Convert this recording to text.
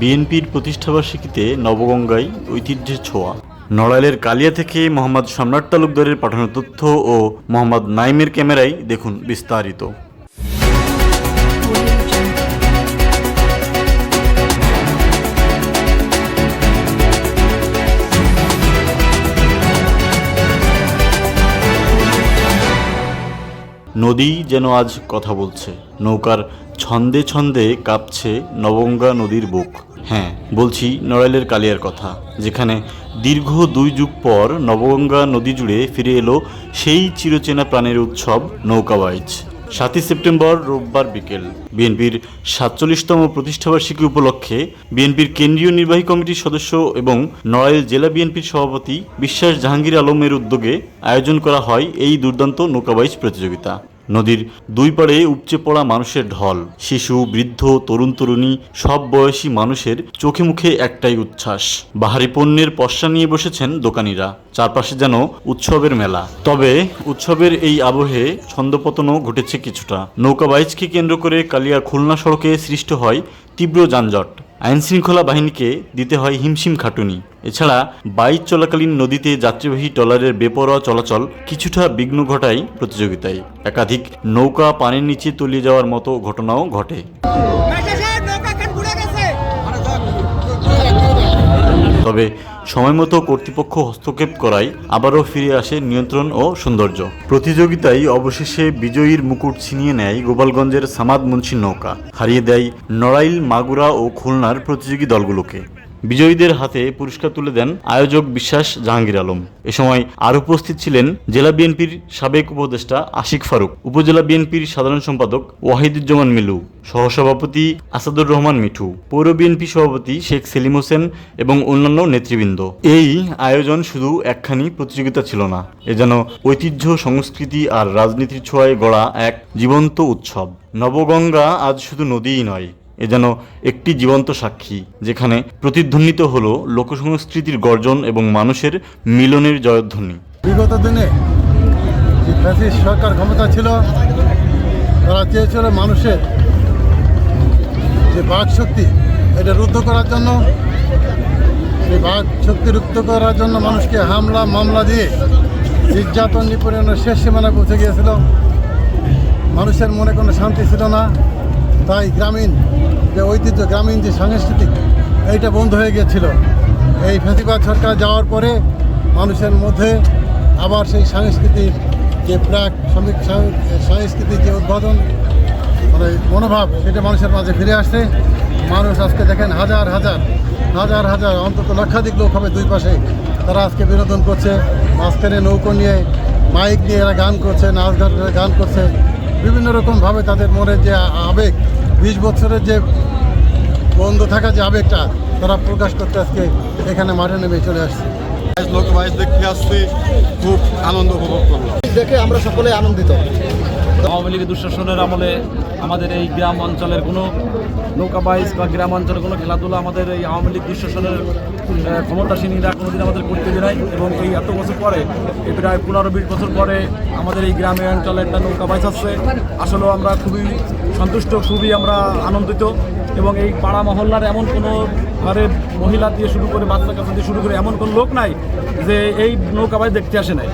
বিএনপির প্রতিষ্ঠাবার্ষিকীতে নবগঙ্গায় ঐতিহ্যের ছোঁয়া। নড়াইলের কালিয়া থেকে মোহাম্মদ সম্রাট তালুকদারের পাঠানো তথ্য ও মোহাম্মদ নাইমের ক্যামেরায় দেখুন বিস্তারিত। নদী যেন আজ কথা বলছে। নৌকার ছন্দে ছন্দে কাঁপছে নবঙ্গা নদীর বুক। হ্যাঁ বলছি নড়াইলের কালিয়ার কথা, যেখানে দীর্ঘ দুই যুগ পর নবগঙ্গা নদী জুড়ে ফিরে এলো সেই চিরচেনা প্রাণের উৎসব নৌকাবাইজ সাতই সেপ্টেম্বর রোববার বিকেল। বিএনপির সাতচল্লিশতম প্রতিষ্ঠাবার্ষিকী উপলক্ষে বিএনপির কেন্দ্রীয় নির্বাহী কমিটির সদস্য এবং নড়াইল জেলা বিএনপির সভাপতি বিশ্বাস জাহাঙ্গীর আলমের উদ্যোগে আয়োজন করা হয় এই দুর্দান্ত নৌকাবাইজ প্রতিযোগিতা। নদীর দুই পাড়ে উপচে পড়া মানুষের ঢল, শিশু, বৃদ্ধ, তরুণ, তরুণী, সব বয়সী মানুষের চোখে মুখে একটাই উচ্ছ্বাস। বাহারি পণ্যের পশ্চা নিয়ে বসেছেন দোকানিরা। চারপাশে যেন উৎসবের মেলা। তবে উৎসবের এই আবহে ছন্দপতনও ঘটেছে কিছুটা। নৌকাবাইজকে কেন্দ্র করে কালিয়া খুলনা সড়কে সৃষ্ট হয় তীব্র যানজট। আইন শৃঙ্খলা বাহিনীকে দিতে হয় হিমশিম খাটুনি। এছাড়া বাইক চলাকালীন নদীতে যাত্রীবাহী ট্রলারের বেপরোয়া চলাচল কিছুটা বিঘ্ন ঘটায় প্রতিযোগিতায়। একাধিক নৌকা পানির নিচে তলিয়ে যাওয়ার মতো ঘটনাও ঘটে। তবে সময়মতো কর্তৃপক্ষ হস্তক্ষেপ করায় আবারও ফিরে আসে নিয়ন্ত্রণ ও সৌন্দর্য। প্রতিযোগিতায় অবশেষে বিজয়ীর মুকুট ছিনিয়ে নেয় গোপালগঞ্জের সামাদ মুন্সির নৌকা। হারিয়ে দেয় নড়াইল, মাগুরা ও খুলনার প্রতিযোগী দলগুলোকে। বিজয়ীদের হাতে পুরস্কার তুলে দেন আয়োজক বিশ্বাস জাহাঙ্গীর আলম। এ সময় আর উপস্থিত ছিলেন জেলা বিএনপির সাবেক উপদেষ্টা আশিক ফারুক, উপজেলা বিএনপির সাধারণ সম্পাদক ওয়াহিদুজ্জামান মিলু, সহসভাপতি আসাদুর রহমান মিঠু, পৌর বিএনপি সভাপতি শেখ সেলিম হোসেন এবং অন্যান্য নেতৃবৃন্দ। এই আয়োজন শুধু একখানি প্রতিযোগিতা ছিল না, এ যেন ঐতিহ্য, সংস্কৃতি আর রাজনীতির ছোঁয়ায় গড়া এক জীবন্ত উৎসব। নবগঙ্গা আজ শুধু নদীই নয় এ যেন একটি জীবন্ত সাক্ষী, যেখানে প্রতিধ্বনিত হলো লোকসংস্কৃতির গর্জন এবং মানুষের মিলনের জয়ধ্বনি। বিগত দিনে সরকার ক্ষমতা ছিল, তারা চেয়েছিল মানুষের যে বাক শক্তি, এটা রুদ্ধ করার জন্য। সেই বাক শক্তি রুদ্ধ করার জন্য মানুষকে হামলা, মামলা দিয়ে নির্যাতন নিপীড়নের শেষ সীমানায় পৌঁছে গিয়েছিল। মানুষের মনে কোনো শান্তি ছিল না। তাই গ্রামীণ যে ঐতিহ্য, গ্রামীণ যে সাংস্কৃতিক এইটা বন্ধ হয়ে গিয়েছিল। এই ফেসিবাদ সরকার যাওয়ার পরে মানুষের মধ্যে আবার সেই সাংস্কৃতিক যে প্রাক সাংস্কৃতিক যে উদ্বোধন মানে মনোভাব, সেটা মানুষের মাঝে ফিরে আসছে। মানুষ আজকে দেখেন হাজার হাজার হাজার হাজার, অন্তত লক্ষাধিক লোক হবে দুই পাশে। তারা আজকে বিনোদন করছে, মাঝখানে নৌকো নিয়ে, মাইক নিয়ে এরা গান করছে, নাচ গান গান করছে। বিভিন্ন রকমভাবে তাদের মনে যে আবেগ বিশ বছরের যে বন্ধ থাকা যে আবেগটা তারা প্রকাশ করতে আজকে এখানে মাঠে নেমে চলে আসছে। লোক বাইশ দেখতে আসছি খুব আনন্দ উপভোগ করলাম। দেখে আমরা সকলে আনন্দিত। আওয়ামী লীগের দুঃশাসনের আমলে আমাদের এই গ্রাম অঞ্চলের কোনো নৌকা বাইস বা গ্রাম অঞ্চলের কোনো খেলাধুলা আমাদের এই আওয়ামী লীগ দুঃশাসনের ক্ষমতাসীনীরা কোনোদিন আমাদের করতে দেয় এবং এই এত বছর পরে, এই প্রায় পনেরো বিশ বছর পরে আমাদের এই গ্রামে অঞ্চলে একটা নৌকা বাইস আসছে আসলেও আমরা খুবই সন্তুষ্ট, খুবই আমরা আনন্দিত এবং এই পাড়া মহল্লার এমন কোনো ঘরে মহিলা দিয়ে শুরু করে বাচ্চা কাচ্চা দিয়ে শুরু করে এমন কোনো লোক নাই যে এই নৌকা বাইস দেখতে আসে নাই।